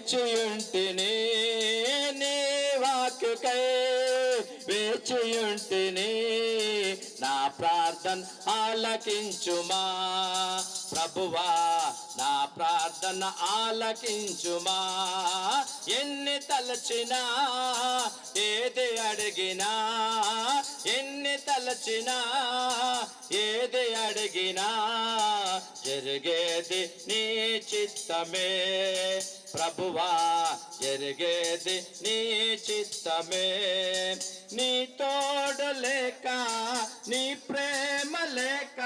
వేచియుంటిని నీ వాక్యుకై వేచియుంటిని నా ప్రార్థన ఆలకించుమా. ప్రభువా నా ప్రార్థన ఆలకించుమా. ఎన్ని తలచినా ఏది అడిగినా ఎన్ని తలచినా ఏది అడిగినా జరిగేది నీ చిత్తమే. ప్రభువా జరిగేది నీ చిత్తమే. నీ తోడలేక నీ ప్రేమ లేక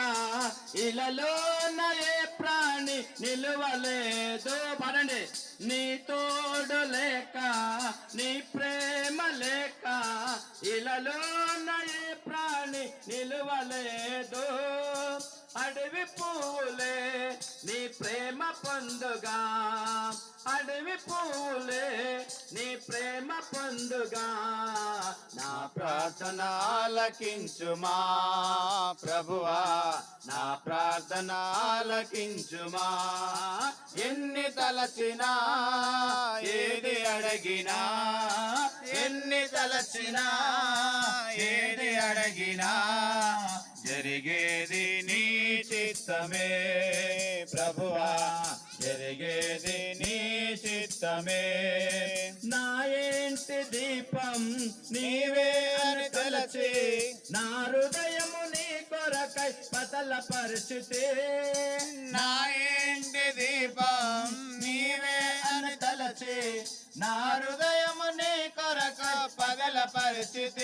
ఇలలో నయే ప్రాణి నిలువలేదు. పడండి నీ తోడు లేక నీ ప్రేమ లేక ఇలలో నయే ప్రాణి నిలువలేదు. అడవి పువ్వులే నీ ప్రేమ పొందుగా అడవి పువ్వులే నీ ప్రేమ పొందుగా నా ప్రార్థనాలకించుమా ప్రభువా. నా ప్రార్థనాలకించుమా. ఎన్ని తలచినా ఏది అడగినా ఎన్ని తలచినా ఏది అడగినా జరిగేది నీ చిత్తమే ప్రభువా జరిగేది నీ చిత్తమే. నా ఏంటి దీపం నీవే అని తలచి నా హృదయము నీ కొరకై పతల పరిచితే నా ఏంటి దీపం నీవే అని తలచి నా హృదయము నీ కొరక పగల పరిచితే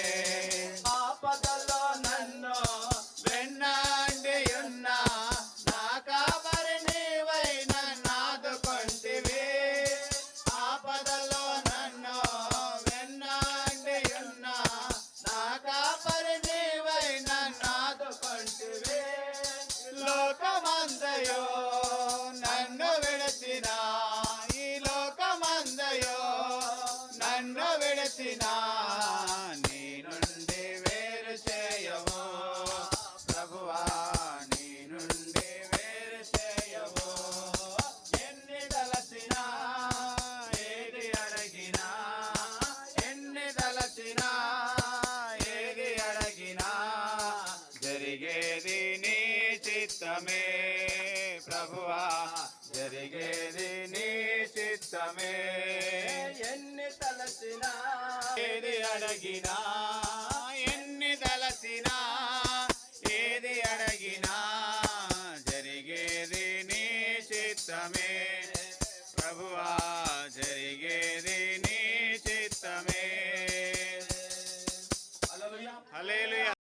లోకమందయో నన్ను విడచిన ఈ లోకమందయో నన్ను విడచిన నీ నుండి వేరు చేయము ప్రభువా నీ నుండి వేరు చేయము ఎన్ని తలచినా ఏది అడిగినా ఎన్ని తలచినా ఏది జరిగేది నీ చిత్తమే. జరిగేది నీ చిత్తమే? ఎన్ని తలసినా? ఏది అడగినా? ఎన్ని తలసినా? ఏది అడగినా? జరిగేది నీ చిత్తమే. ప్రభువా జరిగే